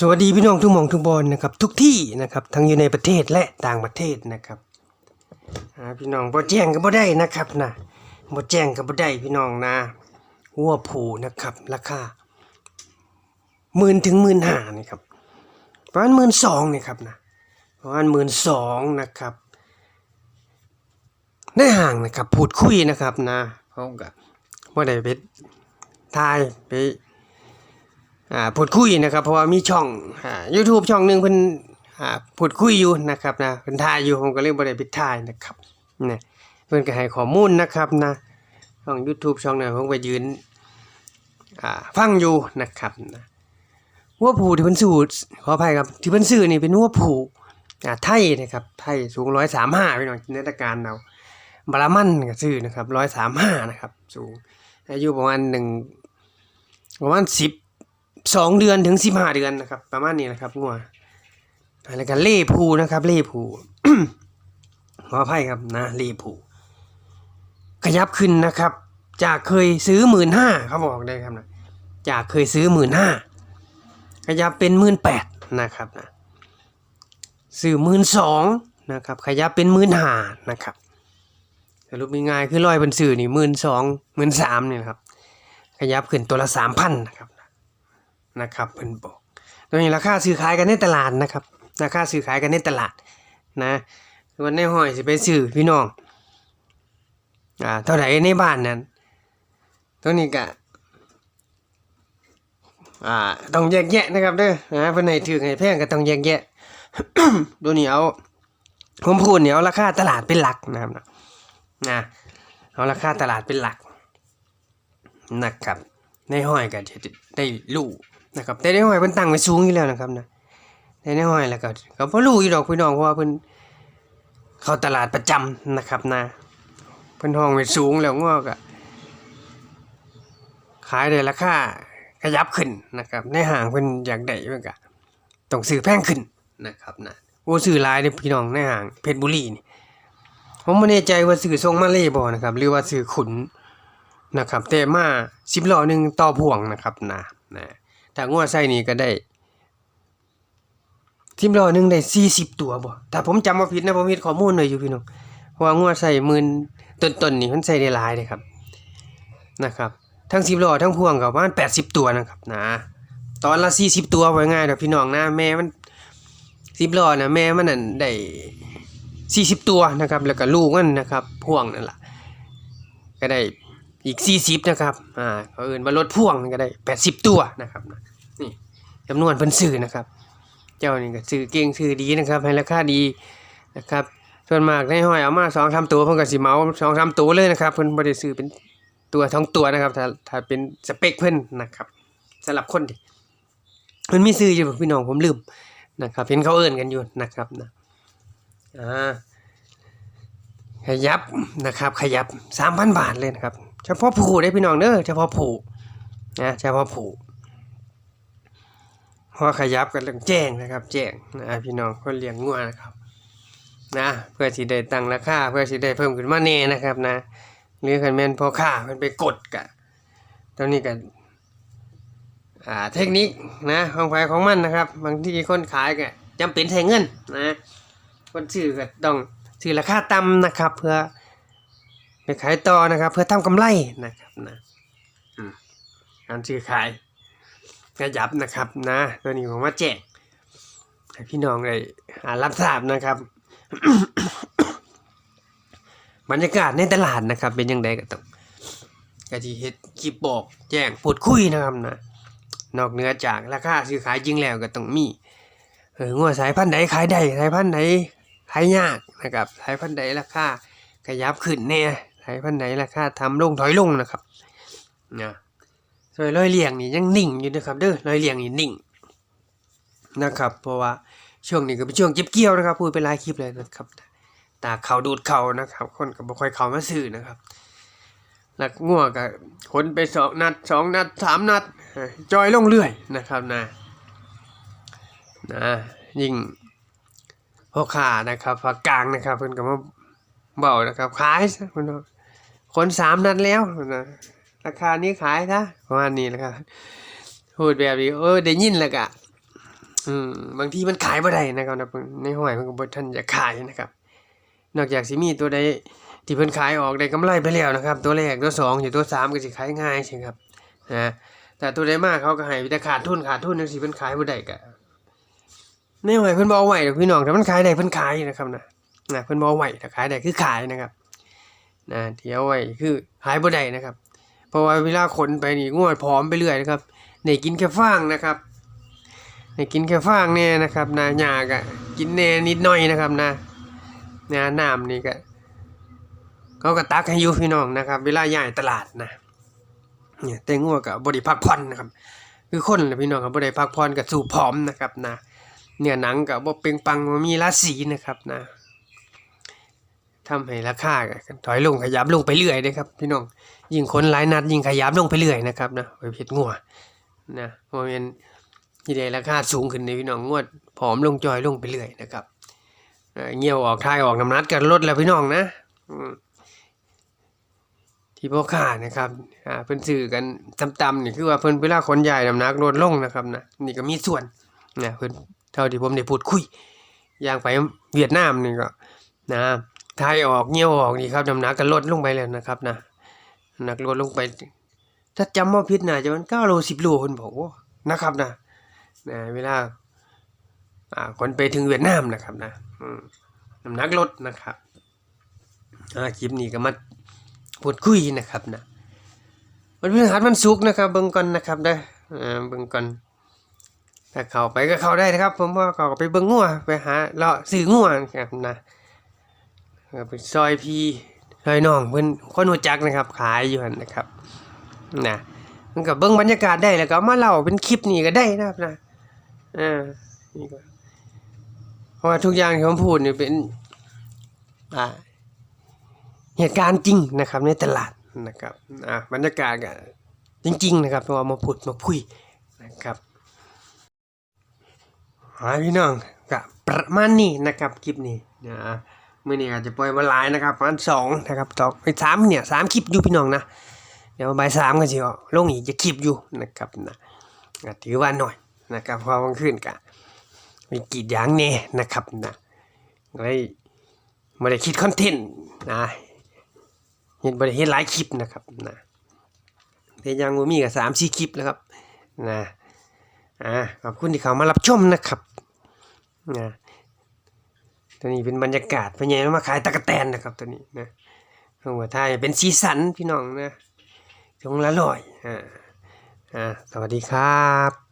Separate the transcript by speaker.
Speaker 1: สวัสดีพี่น้องทุกหมองทุกบอลนะครับทุกที่นะครับทั้งอยู่ในประเทศและต่างประเทศนะครับพี่น้องบ่แจ้งก็บ่ได้นะครับนะบ่แจ้งก็บ่ได้พี่น้องนะวัวผูนะครับราคาหมื่นถึงหมื่นห้านี่ครับประมาณหมื่นสองนี่ครับนะประมาณหมื่นสองนะครับในห่างนะครับพูดคุยนะครับนะเขาก็บ่ได้ไปทายไป อ่าพูดคุยนะครับเพราะว่ามีช่องอ่า YouTube ช่องหนึ่งเพิ่นอ่าพูดคุยอยู่นะครับนะเพิ่นถ่ายอยู่ผมก็เลยบ่ได้ไปถ่ายนะครับนี่เพิ่นก็ให้ข้อมูลนะครับนะช่อง YouTube ช่องนั้นผมไปยืนอ่าฟังอยู่นะครับนะวัวผูที่เพิ่นสู้ขออภัยครับที่เพิ่นซื้อนี่เป็นวัวผูอ่าไทยนะครับไทยสูง135พี่น้องจินตนาการเอาบารามันก็ซื้อนะครับ135นะครับ สูงอายุประมาณ1ประมาณ10 สองเดือนถึงสิบห้าเดือนนะครับ ประมาณนี้นะครับงัวอะไรกันเล่ผูนะครับเล่ผูขออภัยครับนะเล่ผูขยับขึ้นนะครับ จากเคยซื้อหมื่นห้าเขาบอกได้ครับนะจากเคยซื้อหมื่นห้าขยับเป็นหมื่นแปดนะครับนะซื้อหมื่นสองนะครับ ขยับเป็นหมื่นห้านะครับสรุปง่ายๆคือรอยเป็นสื่อนี่หมื่นสองหมื่นสามนี่นะครับขยับขึ้นตัวละสามพันนะครับ นะครับเพิ่นบอกตัวนี้ราคาซื้อขายกันในตลาดนะครับราคาซื้อขายกันในตลาดนะส่วนในห้อยสิไปซื้อพี่น้องอ่าเท่าไหร่ในบ้านนั้นตัวนี้ก็อ่าต้องแยกแยะนะครับเด้อนะเพิ่นให้ถือให้แพงก็ต้องแยกแยะตัวนี้เอาผมพูดเนี่ยเอาราคาตลาดเป็นหลักนะครับนะเอาราคาตลาดเป็นหลักนะครับในห้อยก็จะได้รู้ นะครับแต่ในห้อยเพิ่นตั้งไว้สูงอยู่แล้วนะครับนะแต่ในห้อยแล้วก็ก็บ่รู้อยู่ดอกพี่น้องเพราะว่าเพิ่นเข้าตลาดประจำนะครับนะเพิ่นห้องไว้สูงแล้วงอก็ขายได้ราคาขยับขึ้นนะครับในห้างเพิ่นอยากได้เพิ่นก็ต้องซื้อแพงขึ้นนะครับนะโอ้ซื้อหลายเด้พี่น้องในห้างเพชรบุรีนี่ผมบ่แน่ใจว่าซื้อส่งมาเลยบ่นะครับ หรือว่าซื้อขุนนะครับ แต่มาสิบล้อหนึ่งต่อพ่วงนะครับนะนะ ถ้างัวไส้นี่ก็ได้สิบล้อหนึ่งได้สี่สิบตัวบ่ถ้าผมจำมาผิดนะผมผิดข้อมูลเลยอยู่พี่น้องเพราะว่างัวไส้หมื่นต้นๆนี่มันใส่ได้หลายเลยครับนะครับ ทั้งสิบล้อทั้งพวงก็ประมาแปดสิบตัวนะครับนะตอนละสี่สิบตัวไว้ง่ายเดอกพี่น้องนะแม่มันสิบล้อนะแม่มันนั่นได้สี่สิบตัวนะครับ แล้วก็ลูกมันนะครับพ่วงนั่นแหละก็ได้ อีก 40 นะครับอ่าเขาเอื่นว่ารถพ่วงก็ได้ 80 ตัวนะครับนี่จำนวนเพิ่นซื้อนะครับ เจ้านี่ก็ซื้อเก่งซื้อดีนะครับ ให้ราคาดีนะครับส่วนมากในห้อยเอามา2 3ตัวเพิ่นก็สิเหมา2 3ตัวเลยนะครับ เพิ่นบ่ได้ซื้อเป็นตัวทั้งตัวนะครับถ้าถ้าเป็นสเปคเพิ่นนะครับสำหรับคนที่เพิ่นมีซื้ออยู่พี่น้องผมลืมนะครับเห็นเขาเอิ้นกันอยู่นะครับนะอ่าขยับนะครับ ขยับสามพันบาทเลยนะครับ เฉพาะผูได้พี่น้องเด้อเฉพาะผูนะเฉพาะผูเพราะขยับกันเรื่องแจ้งนะครับ แจ้งนะพี่น้องคนเลี้ยงงัวนะครับนะเพื่อสิได้ตั้งราคาเพื่อสิได้เพิ่มขึ้นมาแน่นะครับนะหรือคันแม่นพอค่ามันไปกดกะตอนนี้กันอ่าเทคนิคนะของไฟของมันนะครับ บางทีคนขายก็จำเป็นใช้เงินนะคนซื้อก็ต้องซื้อราคาต่ำนะครับ เพื่อ ไปขายต่อนะครับ เพื่อทำกำไรนะครับนะอืมการซื้อขายขยับนะครับนะ ตัวนี้ผมมาแจ้งให้พี่น้องได้อ่ารับทราบนะครับ บรรยากาศในตลาดนะครับ เป็นยังไงก็ต้องกะที่เฮ็ดคลิปบอกแจ้งพูดคุยนะครับนะนอกเหนือจากราคาซื้อขายจริงแล้วก็ต้องมีเอองัวสายพันธุ์ใดขายได้สายพันธุ์ไหนขายยากนะครับ สายพันธุ์ใดราคาขยับขึ้นเนี่ย สายพันไหนราคาทำลงถอยลงนะครับนะส่วนรอยเลี่ยงนี่ยังนิ่งอยู่นะครับเด้อรอยเลี่ยงนี่นิ่งนะครับเพราะว่าช่วงนี้ก็เป็นช่วงเก็บเกี่ยวนะครับพูดเป็นหลายคลิปเลยนะครับตาเขาดูดเขานะครับ คนก็บ่ค่อยเขามาซื้อนะครับหลักงัวก็ขนไปสองนัดสองนัดสามนัดเอ้ยจอยลงเรื่อยนะครับนะนะยิ่งพ่อค้านะครับฝากกลางนะครับเพิ่นก็มาเบานะครับขายซะเพิ่น คนสามนัดแล้วนะราคานี้ขายซะประมาณนี้แหละครับพูดแบบนี้เออได้ยินแล้วก็อืมบางทีมันขายบ่ได้นะครับนะในห้อยมันก็บ่ทันจะขายนะครับ นอกจากสิมีตัวใดที่เพิ่นขายออกได้กำไรไปแล้วนะครับ ตัวแรกตัวสองอยู่ตัวสามก็สิขายง่ายใช่ครับนะแต่ตัวใดมากเขาก็ให้แต่ขาดทุนขาดทุนจังซี่เพิ่นขายบ่ได้ก็ในห้อยเพิ่นบ่เอาไว้ดอกพี่น้องถ้ามันขายได้เพิ่นขายนะครับนะนะเพิ่นบ่เอาไว้ถ้าขายได้คือขายนะครับ นะที่เอาไว้คือขายบ่ได้นะครับ เพราะว่าเวลาขนไปนี่งวดผอมไปเรื่อยนะครับได้กินแค่ฟางนะครับได้กินแค่ฟางแน่นะครับนะหญ้าก็กินแน่นิดหน่อยนะครับนะนะน้ำนี่ก็เขาก็ตักให้ยูพี่น้องนะครับ เวลาย้ายตลาดนะเนี่ยแต่งัวก็บ่ได้พักผ่อนนะครับ คือคนนะพี่น้องครับบ่ได้พักผ่อนก็สู้ผอมนะครับนะเนื้อหนังก็บ่เปล่งปังมีราศีนะครับนะ ทำให้ราคาก็ถอยลงขยับลงไปเรื่อยนะครับ พี่น้องยิ่งคนหลายนัดยิ่งขยับลงไปเรื่อยนะครับนะไปเพชรงัวนะโมเมนที่ได้ราคาสูงขึ้นในพี่น้องงวดผอมลงจอยลงไปเรื่อยนะครับเงี้ยวออกทายออกน้ำนัดกันลดแล้วพี่น้องนะที่พ่อค้านะครับอ่าเพิ่นซื้อกันต่ำๆนี่คือว่าเพิ่นเวลาคนใหญ่น้ำหนักลดลงนะครับนะนี่ก็มีส่วนนะเพิ่นเท่าที่ผมได้พูดคุยอย่างไปเวียดนามนี่ก็นะ ทายออกเงี้ยวออกนี่ครับน้ำหนักก็ลดลงไปแล้วนะครับนะหนักลดลงไป ถ้าจำว่าพิษน่าจะมันเก้าโลสิบโลคนบอกว่านะครับนะนะเวลาอ่าคนไปถึงเวียดนามนะครับนะน้ำหนักลดนะครับอ่าคลิปนี้ก็มาพูดคุยนะครับนะวันพฤหัสมันสุกนะครับ เบิ่งก่อนนะครับเด้เบิ่งก่อนถ้าเข้าไปก็เข้าได้นะครับ ผมว่าเขาก็ไปเบิ่งงัวไปหาเลาะซื้องัวนะครับนะ ก็ไปซอยพีซอยน้องเพิ่นคนรู้จักนะครับ ขายอยู่หันนะครับนะมันก็เบิ่งบรรยากาศได้แล้วก็มาเล่าเป็นคลิปนี้ก็ได้นะครับนะอ่านี่ก็เพราะว่าทุกอย่างที่ผมพูดเนี่ยเป็นอ่าเหตุการณ์จริงนะครับ ในตลาดนะครับอ่าบรรยากาศก็จริง ๆ นะครับเรามาพูดมาคุยนะครับหาพี่น้องก็ประมาณนี้นะครับคลิปนี้นะ มื่อนี้อาจจะปล่อยมาหลายนะครับประมาณสองนะครับต่อไปสามเนี่ยสามคลิปอยู่พี่น้องนะเดี๋ยวบ่ายสามก็สิออกลงอีกจะคลิปอยู่นะครับนะถือว่าหน่อยนะครับพอบางคืนกะมีกีดยางแน่นะครับนะเลยไม่ได้คิดคอนเทนต์นะเห็นบ่ได้เห็นหลายคลิปนะครับนะแต่ยังบ่มีกับสามสี่คลิปแล้วครับนะอ่าขอบคุณที่เขามารับชมนะครับนะ ตัวนี้เป็นบรรยากาศพญายมาขายตะกะแตนนะครับตัวนี้นะหัวไทยเป็นสีสันพี่น้องนะจงละลอยอ่าอ่าสวัสดีครับ